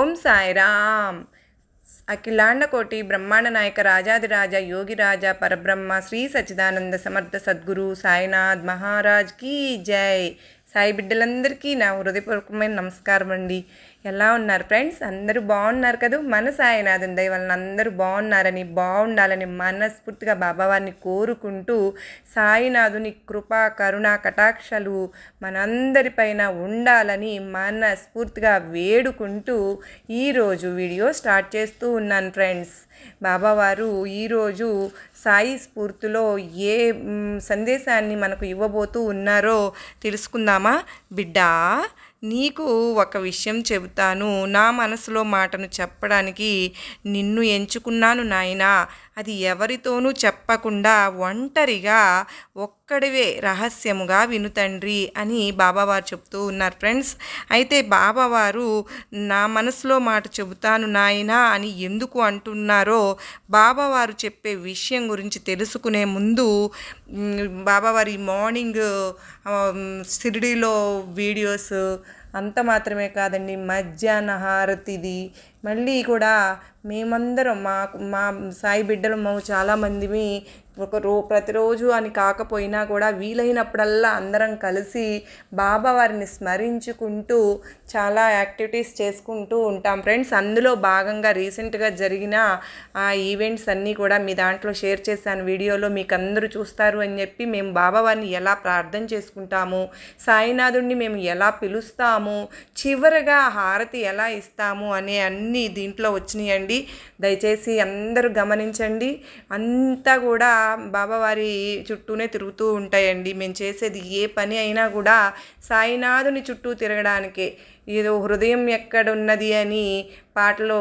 ఓం సాయిరామ్. అఖిలాండకోటి బ్రహ్మాండ నాయక రాజాదిరాజ యోగిరాజ పరబ్రహ్మ శ్రీ సచిదానంద సమర్థ సద్గురు సాయినాథ్ మహారాజ్ కీ జై. సాయి బిడ్డలందరికీ నా హృదయపూర్వకమైన నమస్కారం అండి ఎలా ఉన్నారు ఫ్రెండ్స్ అందరూ బాగున్నారు కదా? మన సాయినాథన్ దయ వలన అందరూ బాగున్నారని బాగుండాలని మనస్ఫూర్తిగా బాబావారిని కోరుకుంటూ సాయినాథుని కృప కరుణ కటాక్షలు మనందరిపైన ఉండాలని మనస్ఫూర్తిగా వేడుకుంటూ ఈరోజు వీడియో స్టార్ట్ చేస్తూ ఉన్నాను ఫ్రెండ్స్ బాబావారు ఈరోజు సాయి స్ఫూర్తిలో ఏ సందేశాన్ని మనకు ఇవ్వబోతూ ఉన్నారో తెలుసుకుందామా? బిడ్డా నీకు ఒక విషయం చెబుతాను. నా మనసులో మాటను చెప్పడానికి నిన్ను ఎంచుకున్నాను నాయనా. అది ఎవరితోనూ చెప్పకుండా ఒంటరిగా ఒక్కడివే రహస్యముగా విను తండ్రి అని బాబావారు చెప్తూ ఉన్నారు ఫ్రెండ్స్. అయితే బాబావారు నా మనసులో మాట చెబుతాను నాయనా అని ఎందుకు అంటున్నారో బాబావారు చెప్పే విషయం గురించి తెలుసుకునే ముందు బాబావారి మార్నింగ్ షిరిడీలో వీడియోస్ అంత మాత్రమే కాదండి మధ్యాహ్న హారతిది మళ్ళీ కూడా మేమందరం మా మా సాయి బిడ్డలు మేము చాలామందిమి ఒక రో ప్రతిరోజు అని కాకపోయినా కూడా వీలైనప్పుడల్లా అందరం కలిసి బాబా వారిని స్మరించుకుంటూ చాలా యాక్టివిటీస్ చేసుకుంటూ ఉంటాం. ఫ్రెండ్స్ అందులో భాగంగా రీసెంట్గా జరిగిన ఆ ఈవెంట్స్ అన్నీ కూడా మీ దాంట్లో షేర్ చేశాను. వీడియోలో మీకు అందరూ చూస్తారు అని చెప్పి మేము బాబా వారిని ఎలా ప్రార్థన చేసుకుంటాము సాయినాథుడిని మేము ఎలా పిలుస్తాము చివరగా హారతి ఎలా ఇస్తాము అనే అన్నీ దీంట్లో వచ్చినాయండి. దయచేసి అందరూ గమనించండి. అంతా కూడా బాబావారి చుట్టూనే తిరుగుతూ ఉంటాయండి. మేము చేసేది ఏ పని అయినా కూడా సాయినాథుని చుట్టూ తిరగడానికే. ఏదో హృదయం ఎక్కడున్నది అని పాటలో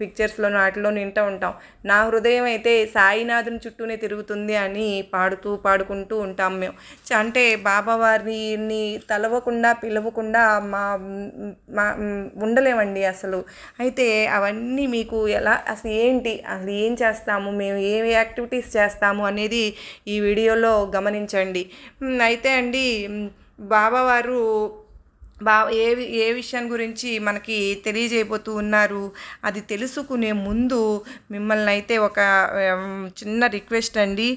పిక్చర్స్లో వాటిలో వింటూ ఉంటాం. నా హృదయం అయితే సాయినాథుని చుట్టూనే తిరుగుతుంది అని పాడుతూ పాడుకుంటూ ఉంటాం మేము. అంటే బాబావారిని తలవకుండా పిలవకుండా మా మా ఉండలేమండి అసలు. అయితే అవన్నీ మీకు ఎలా అసలు ఏంటి అసలు ఏం చేస్తాము మేము ఏ యాక్టివిటీస్ చేస్తాము అనేది ఈ వీడియోలో గమనించండి. అయితే అండి బాబావారు బా ఏ వి- ఏ విషయం గురించి మనకి తెలియజేయబోతూ ఉన్నారు అది తెలుసుకునే ముందు మిమ్మల్ని అయితే ఒక చిన్న రిక్వెస్ట్ అండి.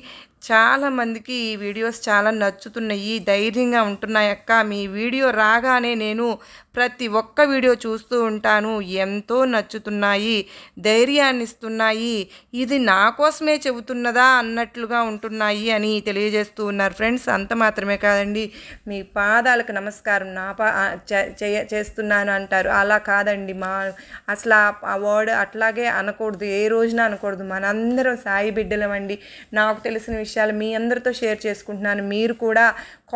చాలామందికి ఈ వీడియోస్ చాలా నచ్చుతున్నాయి ధైర్యంగా ఉంటున్నాయి అక్క. మీ వీడియో రాగానే నేను ప్రతి ఒక్క వీడియో చూస్తూ ఉంటాను. ఎంతో నచ్చుతున్నాయి ధైర్యాన్ని ఇస్తున్నాయి. ఇది నా కోసమే చెబుతున్నదా అన్నట్లుగా ఉంటున్నాయి అని తెలియజేస్తూ ఉన్నారు ఫ్రెండ్స్. అంత మాత్రమే కాదండి మీ పాదాలకు నమస్కారం నా పా చే- చేస్తున్నాను అంటారు. అలా కాదండి మా అసలు ఆ- ఆ వర్డ్ అట్లాగే అనకూడదు ఏ రోజున అనకూడదు. మనందరం సాయి బిడ్డలమండి నాకు తెలిసిన విషయాలు మీ అందరితో షేర్ చేసుకుంటున్నాను. మీరు కూడా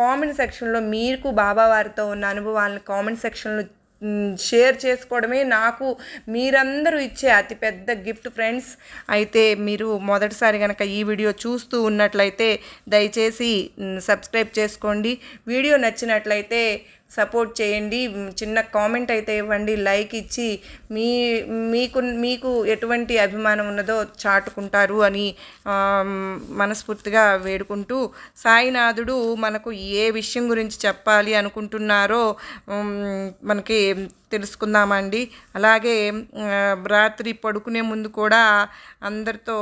కామెంట్ సెక్షన్లో మీకు బాబా వారితో ఉన్న అనుభవాలను కామెంట్ సెక్షన్లో షేర్ చేసుకోవడమే నాకు మీరందరూ ఇచ్చే అతిపెద్ద గిఫ్ట్ ఫ్రెండ్స్. అయితే మీరు మొదటిసారి కనుక ఈ వీడియో చూస్తూ ఉన్నట్లయితే దయచేసి సబ్స్క్రైబ్ చేసుకోండి. వీడియో నచ్చినట్లయితే సపోర్ట్ చేయండి. చిన్న కామెంట్ అయితే ఇవ్వండి. లైక్ ఇచ్చి మీ మీకు మీకు ఎటువంటి అభిమానం ఉన్నదో చాటుకుంటారు అని మనస్ఫూర్తిగా వేడుకుంటూ సాయినాథుడు మనకు ఏ విషయం గురించి చెప్పాలి అనుకుంటున్నారో మనకి తెలుసుకుందామండి. అలాగే రాత్రి పడుకునే ముందు కూడా అందరితో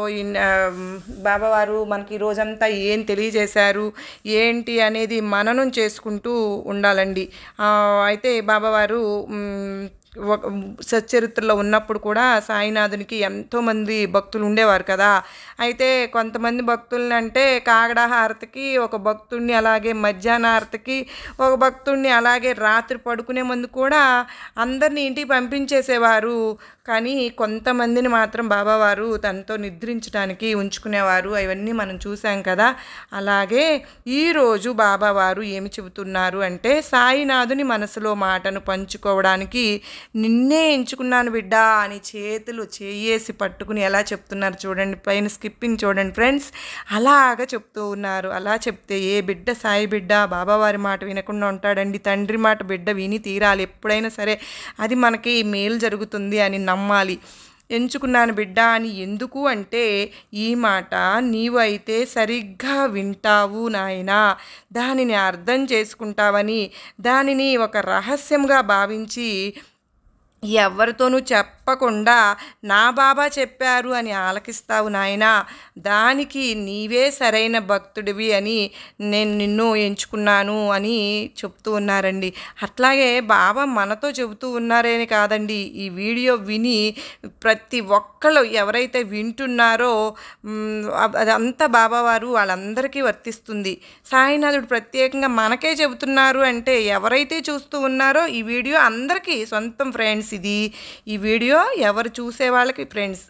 బాబావారు మనకి ఈ రోజంతా ఏం తెలియజేశారు ఏంటి అనేది మననం చేసుకుంటూ ఉండాలండి. అయితే బాబావారు సచ్చరిత్రలో ఉన్నప్పుడు కూడా సాయినాథునికి ఎంతోమంది భక్తులు ఉండేవారు కదా. అయితే కొంతమంది భక్తుల్ని అంటే కాగడ హారతికి ఒక భక్తుడిని అలాగే మధ్యాహ్న హారతికి ఒక భక్తుడిని అలాగే రాత్రి పడుకునే ముందు కూడా అందరినీ ఇంటికి పంపించేసేవారు. కానీ కొంతమందిని మాత్రం బాబావారు తనతో నిద్రించడానికి ఉంచుకునేవారు. అవన్నీ మనం చూసాం కదా. అలాగే ఈరోజు బాబావారు ఏమి చెబుతున్నారు అంటే సాయినాథుని మనసులో మాటను పంచుకోవడానికి నిన్నే ఎంచుకున్నాను బిడ్డ అని చేతులు చేయేసి పట్టుకుని ఎలా చెప్తున్నారు చూడండి పైన స్కిప్పింగ్ చూడండి ఫ్రెండ్స్. అలాగా చెప్తూ ఉన్నారు. అలా చెప్తే ఏ బిడ్డ సాయి బిడ్డ బాబావారి మాట వినకుండా ఉంటాడండి. తండ్రి మాట బిడ్డ విని తీరాలి. ఎప్పుడైనా సరే అది మనకి మేలు జరుగుతుంది అని నమ్మాలి. ఎంచుకున్నాను బిడ్డ అని ఎందుకు అంటే ఈ మాట నీవు అయితే సరిగ్గా వింటావు నాయనా. దానిని అర్థం చేసుకుంటావని దానిని ఒక రహస్యంగా భావించి ఎవరితోనూ చెప్ చెప్పకుండా నా బాబా చెప్పారు అని ఆలకిస్తావు నాయనా. దానికి నీవే సరైన భక్తుడివి అని నేను నిన్ను ఎంచుకున్నాను అని చెప్తూ ఉన్నారండి. అట్లాగే బాబా మనతో చెబుతూ ఉన్నారని కాదండి. ఈ వీడియో విని ప్రతి ఒక్కళ్ళు ఎవరైతే వింటున్నారో అదంతా బాబావారు వాళ్ళందరికీ వర్తిస్తుంది. సాయినాథుడు ప్రత్యేకంగా మనకే చెబుతున్నారు అంటే ఎవరైతే చూస్తూ ఉన్నారో ఈ వీడియో అందరికీ సొంతం ఫ్రెండ్స్ ఇది. ఈ వీడియో ఎవరు చూసే వాళ్ళకి ఫ్రెండ్స్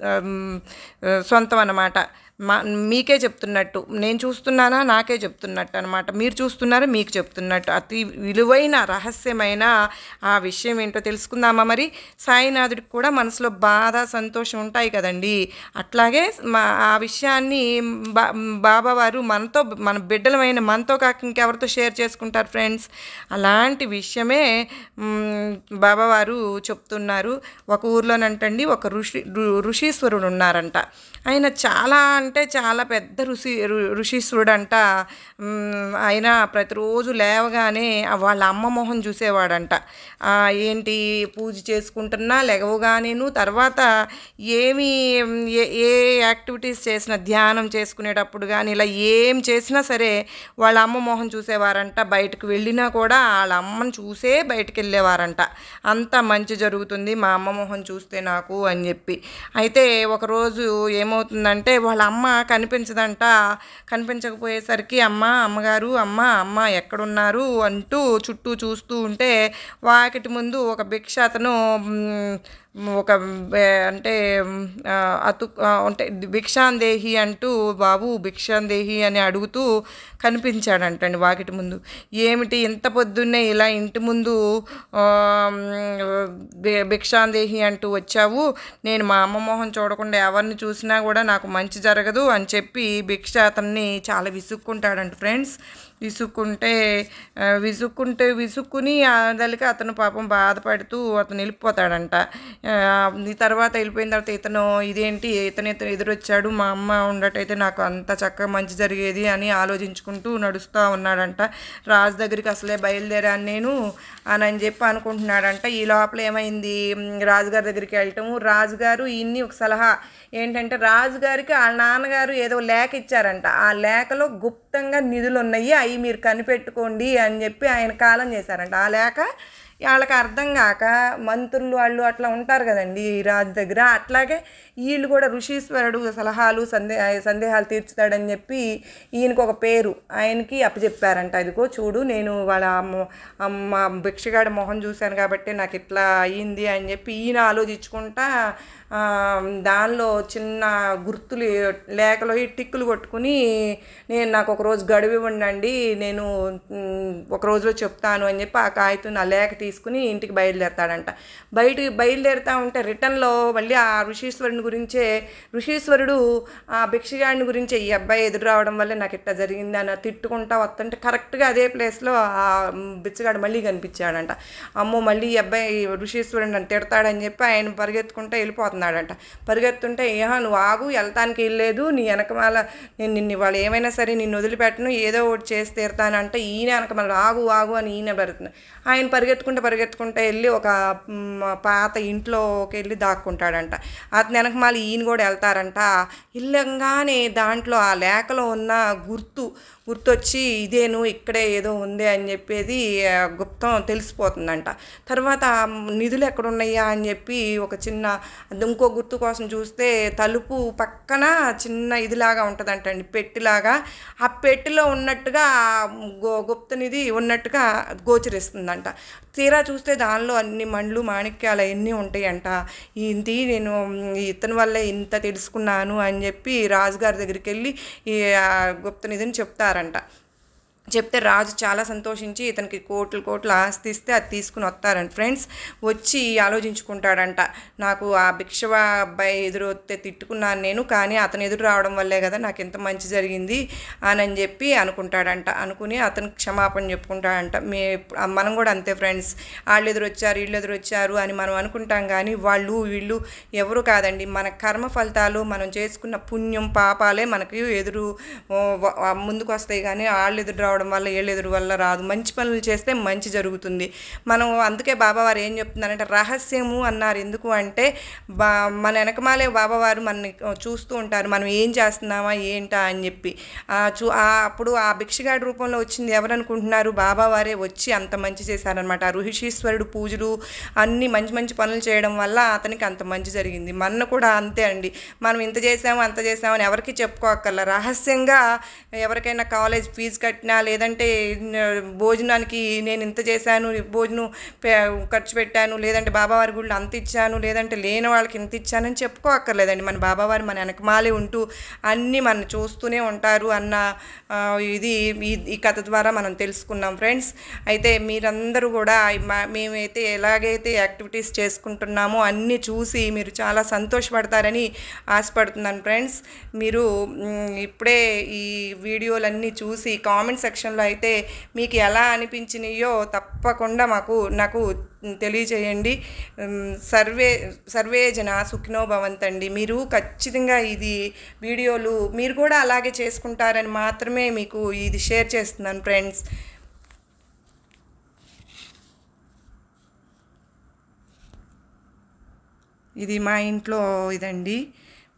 సొంతం అన్నమాట. మా మీకే చెప్తున్నట్టు. నేను చూస్తున్నానా నాకే చెప్తున్నట్టు అనమాట మీరు చూస్తున్నారా మీకు చెప్తున్నట్టు. అతి విలువైన రహస్యమైన ఆ విషయం ఏంటో తెలుసుకుందామా మరి? సాయినాథుడికి కూడా మనసులో బాధ సంతోషం ఉంటాయి కదండి. అట్లాగే మా ఆ విషయాన్ని బా బాబావారు మనతో మన బిడ్డలమైన మనతో కాక ఇంకెవరితో షేర్ చేసుకుంటారు ఫ్రెండ్స్? అలాంటి విషయమే బాబావారు చెప్తున్నారు. ఒక ఊర్లోనంటండి ఒక ఋషి ఋషీశ్వరుడు ఉన్నారంట. ఆయన చాలా అంటే చాలా పెద్ద ఋషి ఋషీశ్వరుడు అంట ఆయన ప్రతిరోజు లేవగానే వాళ్ళ అమ్మ మొహం చూసేవాడంట. ఏంటి పూజ చేసుకుంటున్నా లేవగానేను తర్వాత ఏమి ఏ ఏ యాక్టివిటీస్ చేసినా ధ్యానం చేసుకునేటప్పుడు కానీ ఇలా ఏం చేసినా సరే వాళ్ళ అమ్మ మొహం చూసేవారంట. బయటకు వెళ్ళినా కూడా వాళ్ళ అమ్మని చూసే బయటకు వెళ్ళేవారంట అంత మంచి జరుగుతుంది మా అమ్మ మొహం చూస్తే నాకు అని చెప్పి. అయితే ఒకరోజు ఏమవుతుందంటే వాళ్ళ అమ్మ అమ్మ కనిపించదంట. కనిపించకపోయేసరికి అమ్మ అమ్మగారు అమ్మ అమ్మ ఎక్కడున్నారు అంటూ చుట్టూ చూస్తూ ఉంటే వాకిటి ముందు ఒక భిక్ష అతను ఒక అంటే అతు అంటే భిక్షాందేహి అంటూ బాబు భిక్షాందేహి అని అడుగుతూ కనిపించాడంటండి వాకిటి ముందు. ఏమిటి ఇంత పొద్దున్నే ఇలా ఇంటి ముందు భిక్షాందేహి అంటూ వచ్చావు? నేను మా అమ్మ మొహం చూడకుండా ఎవరిని చూసినా కూడా నాకు మంచి జరగదు అని చెప్పి భిక్ష అతన్ని చాలా విసుక్కుంటాడంట ఫ్రెండ్స్. విసుక్కుంటే విసుక్కుంటే విసుక్కుని ఆదలికి అతను పాపం బాధపడుతూ అతను వెళ్ళిపోతాడంట. ఈ తర్వాత వెళ్ళిపోయిన తర్వాత ఇతను ఇదేంటి ఇతను ఇతను ఎదురొచ్చాడు మా అమ్మ ఉండటైతే నాకు అంత చక్కగా మంచి జరిగేది అని ఆలోచించుకుంటూ నడుస్తూ ఉన్నాడంట. రాజు దగ్గరికి అసలే బయలుదేరాను నేను అని అని చెప్పి అనుకుంటున్నాడంట. ఈ లోపల ఏమైంది? రాజుగారి దగ్గరికి వెళ్ళటము. రాజుగారు ఇన్ని ఒక సలహా ఏంటంటే రాజుగారికి వాళ్ళ నాన్నగారు ఏదో లేఖ ఇచ్చారంట. ఆ లేఖలో గుప్తంగా నిధులు ఉన్నాయి అవి మీరు కనిపెట్టుకోండి అని చెప్పి ఆయన కాలం చేశారంట. ఆ లేఖ వాళ్ళకి అర్థం కాక మంత్రులు వాళ్ళు అట్లా ఉంటారు కదండి ఈ రాజు దగ్గర. అట్లాగే వీళ్ళు కూడా ఋషీశ్వరుడు సలహాలు సందే సందేహాలు తీర్చుతాడని చెప్పి ఈయనకు ఒక పేరు. ఆయనకి అప్పచెప్పారంట. ఇదిగో చూడు నేను వాళ్ళ అమ్మ అమ్మ భిక్షగాడి మొహం చూశాను కాబట్టి నాకు ఇట్లా అయ్యింది అని చెప్పి ఈయన ఆలోచించుకుంటా దానిలో చిన్న గుర్తులు లేఖలో ఈ టిక్కులు కొట్టుకుని నేను నాకు ఒక రోజు గడువు ఇవ్వండి నేను ఒక రోజులో చెప్తాను అని చెప్పి ఆ కాగితం ఆ లేఖ తీసుకుని ఇంటికి బయలుదేరతాడంట. బయటికి బయలుదేరుతా ఉంటే రిటర్న్లో మళ్ళీ ఆ ఋషీశ్వరుని గురించే ఋషీశ్వరుడు ఆ భిక్షగాడిని గురించి ఈ అబ్బాయి ఎదురు రావడం వల్ల నాకు ఇట్లా జరిగింది అని తిట్టుకుంటా వస్తుంటే కరెక్ట్గా అదే ప్లేస్లో ఆ బిచ్చగాడు మళ్ళీ కనిపించాడంట. అమ్మో మళ్ళీ ఈ అబ్బాయి ఋషీశ్వరుడు నన్ను తిడతాడని చెప్పి ఆయన పరిగెత్తుకుంటా వెళ్ళిపోతుంది వెళ్ళిపోతున్నాడంట పరిగెత్తుంటే ఏహా నువ్వు ఆగు వెళ్తానికి వెళ్ళలేదు నీ వెనకమాల నేను నిన్ను ఇవాళ ఏమైనా సరే నిన్ను వదిలిపెట్టను ఏదో ఒకటి చేసి తీరుతానంటే ఈయన వెనకమాల ఆగు ఆగు అని ఈయన పెడుతుంది ఆయన పరిగెత్తుకుంటే పరిగెత్తుకుంటే వెళ్ళి ఒక పాత ఇంట్లోకి వెళ్ళి దాక్కుంటాడంట. అతని వెనకమాల ఈయన కూడా వెళ్తారంట. ఇల్లంగానే దాంట్లో ఆ లేఖలో ఉన్న గుర్తు గుర్తొచ్చి ఇదేను ఇక్కడే ఏదో ఉంది అని చెప్పేది గుప్తం తెలిసిపోతుందంట. తర్వాత నిధులు ఎక్కడున్నాయా అని చెప్పి ఒక చిన్న ఇంకో గుర్తు కోసం చూస్తే తలుపు పక్కన చిన్న ఇదిలాగా ఉంటుందంట అండి పెట్టిలాగా. ఆ పెట్టిలో ఉన్నట్టుగా గుప్త నిధి ఉన్నట్టుగా గోచరిస్తుందంట. తీరా చూస్తే దానిలో అన్ని మండ్లు మాణిక్యాలు అవన్నీ ఉంటాయంట. ఇది నేను ఇతని వల్లే ఇంత తెలుసుకున్నాను అని చెప్పి రాజుగారి దగ్గరికి వెళ్ళి ఈ గుప్త నిధిని చెప్తారంట. చెప్తే రాజు చాలా సంతోషించి ఇతనికి కోట్లు కోట్లు ఆస్తి ఇస్తే అది తీసుకుని వస్తారంట ఫ్రెండ్స్ వచ్చి ఆలోచించుకుంటాడంట. నాకు ఆ భిక్షవ అబ్బాయి ఎదురు వస్తే తిట్టుకున్నాను నేను కానీ అతను ఎదురు రావడం వల్లే కదా నాకు ఎంత మంచి జరిగింది అని అని చెప్పి అనుకుంటాడంట. అనుకుని అతనికి క్షమాపణ చెప్పుకుంటాడంట. మే మనం కూడా అంతే ఫ్రెండ్స్. వాళ్ళు ఎదురు వచ్చారు వీళ్ళు ఎదురు వచ్చారు అని మనం అనుకుంటాం కానీ వాళ్ళు వీళ్ళు ఎవరు కాదండి. మన కర్మ ఫలితాలు మనం చేసుకున్న పుణ్యం పాపాలే మనకి ఎదురు ముందుకు వస్తాయి కానీ వాళ్ళు ఎదురు రావడం రావడం వల్ల ఏళ్ళెదురు వల్ల రాదు. మంచి పనులు చేస్తే మంచి జరుగుతుంది. మనం అందుకే బాబావారు ఏం చెప్తున్నారంటే రహస్యము అన్నారు. ఎందుకు అంటే బా మన వెనకమాలే బాబావారు మనని చూస్తూ ఉంటారు. మనం ఏం చేస్తున్నామా ఏంటా అని చెప్పి. చూ అప్పుడు ఆ భిక్షగాడి రూపంలో వచ్చింది ఎవరనుకుంటున్నారు బాబావారే వచ్చి అంత మంచి చేశారనమాట ఆ ఋషీశ్వరుడు పూజలు అన్ని మంచి మంచి పనులు చేయడం వల్ల అతనికి అంత మంచి జరిగింది. మన కూడా అంతే అండి. మనం ఇంత చేసాము అంత చేసామని ఎవరికి చెప్పుకోక్కర్ల. రహస్యంగా ఎవరికైనా కాలేజ్ ఫీజు కట్టినా లేదంటే భోజనానికి నేను ఇంత చేశాను భోజనం పే- ఖర్చు పెట్టాను లేదంటే బాబావారి గుళ్ళు అంత ఇచ్చాను లేదంటే లేని వాళ్ళకి ఇంత ఇచ్చానని చెప్పుకోక్కర్లేదండి. మన బాబావారు మన వెనకమాలే ఉంటూ అన్నీ మన చూస్తూనే ఉంటారు అన్న ఇది ఈ- ఈ కథ ద్వారా మనం తెలుసుకున్నాం ఫ్రెండ్స్. అయితే మీరందరూ కూడా మా- మేమైతే ఎలాగైతే యాక్టివిటీస్ చేసుకుంటున్నామో అన్నీ చూసి మీరు చాలా సంతోషపడతారని ఆశపడుతున్నాను ఫ్రెండ్స్. మీరు ఇప్పుడే ఈ వీడియోలన్నీ చూసి కామెంట్ సెక్షన్ సెక్షన్లో అయితే మీకు ఎలా అనిపించినాయో తప్పకుండా మాకు నాకు తెలియజేయండి. సర్వే సర్వే జన సుఖినో భవంతండి. మీరు ఖచ్చితంగా ఇది వీడియోలు మీరు కూడా అలాగే చేసుకుంటారని మాత్రమే మీకు ఇది షేర్ చేస్తున్నాను ఫ్రెండ్స్. ఇది మా ఇంట్లో ఇదండి.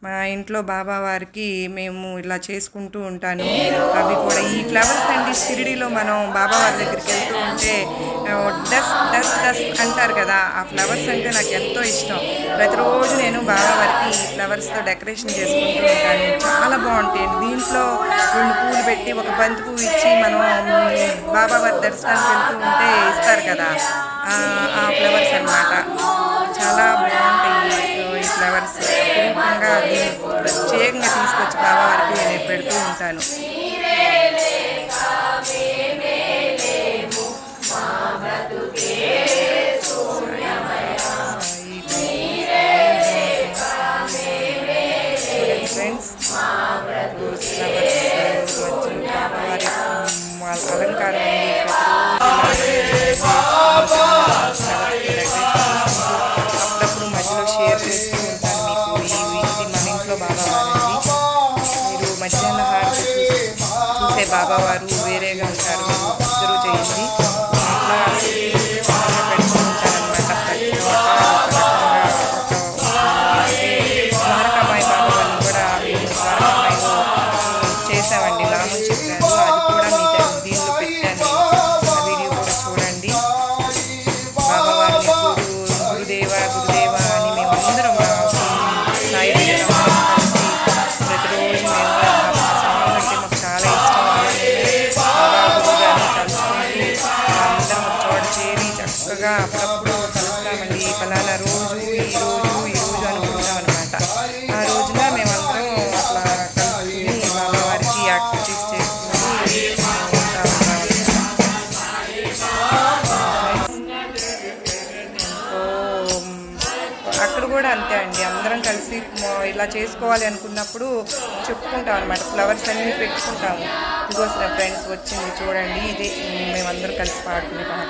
మా ఇంట్లో బాబా వారికి మేము ఇలా చేసుకుంటూ ఉంటాను. అవి కూడా ఈ ఫ్లవర్స్ అండి షిరిడిలో మనం బాబా వారి దగ్గరికి వెళ్తూ ఉంటే డస్ డస్ డస్ అంటారు కదా ఆ ఫ్లవర్స్ అంటే నాకు ఎంతో ఇష్టం. ప్రతిరోజు నేను బాబా వారికి ఈ ఫ్లవర్స్తో డెకరేషన్ చేసుకుంటూ ఉంటాను. చాలా బాగుంటాయి. దీంట్లో రెండు పూలు పెట్టి ఒక బంతి పువ్వు ఇచ్చి మనం బాబా వారి దర్శనానికి వెళ్తూ ఉంటే ఇస్తారు కదా ఆ, ఫ్లవర్స్ అన్నమాట. చాలా బాగుంటాయి. అపురూపంగా దీన్ని ప్రత్యేకంగా తీసుకొచ్చి బాబావారికి నేను పెడుతూ ఉంటాను Yeah. ఆ రోజు ఈ రోజు ఈ రోజు అనుకుంటాం అనమాట ఆ రోజున మేమందరం అట్లా కలుసుకుని బాబావారికి యాక్టివిటీస్ చేసుకుని ఉంటాం అక్కడ కూడా అంతే అండి. అందరం కలిసి ఇలా చేసుకోవాలి అనుకున్నప్పుడు చెప్పుకుంటాం అనమాట ఫ్లవర్స్ అన్నీ పెట్టుకుంటాము. ఇదిగోసిన ఫ్రెండ్స్ వచ్చింది చూడండి. ఇది మేమందరం కలిసి పాడుకునే పాట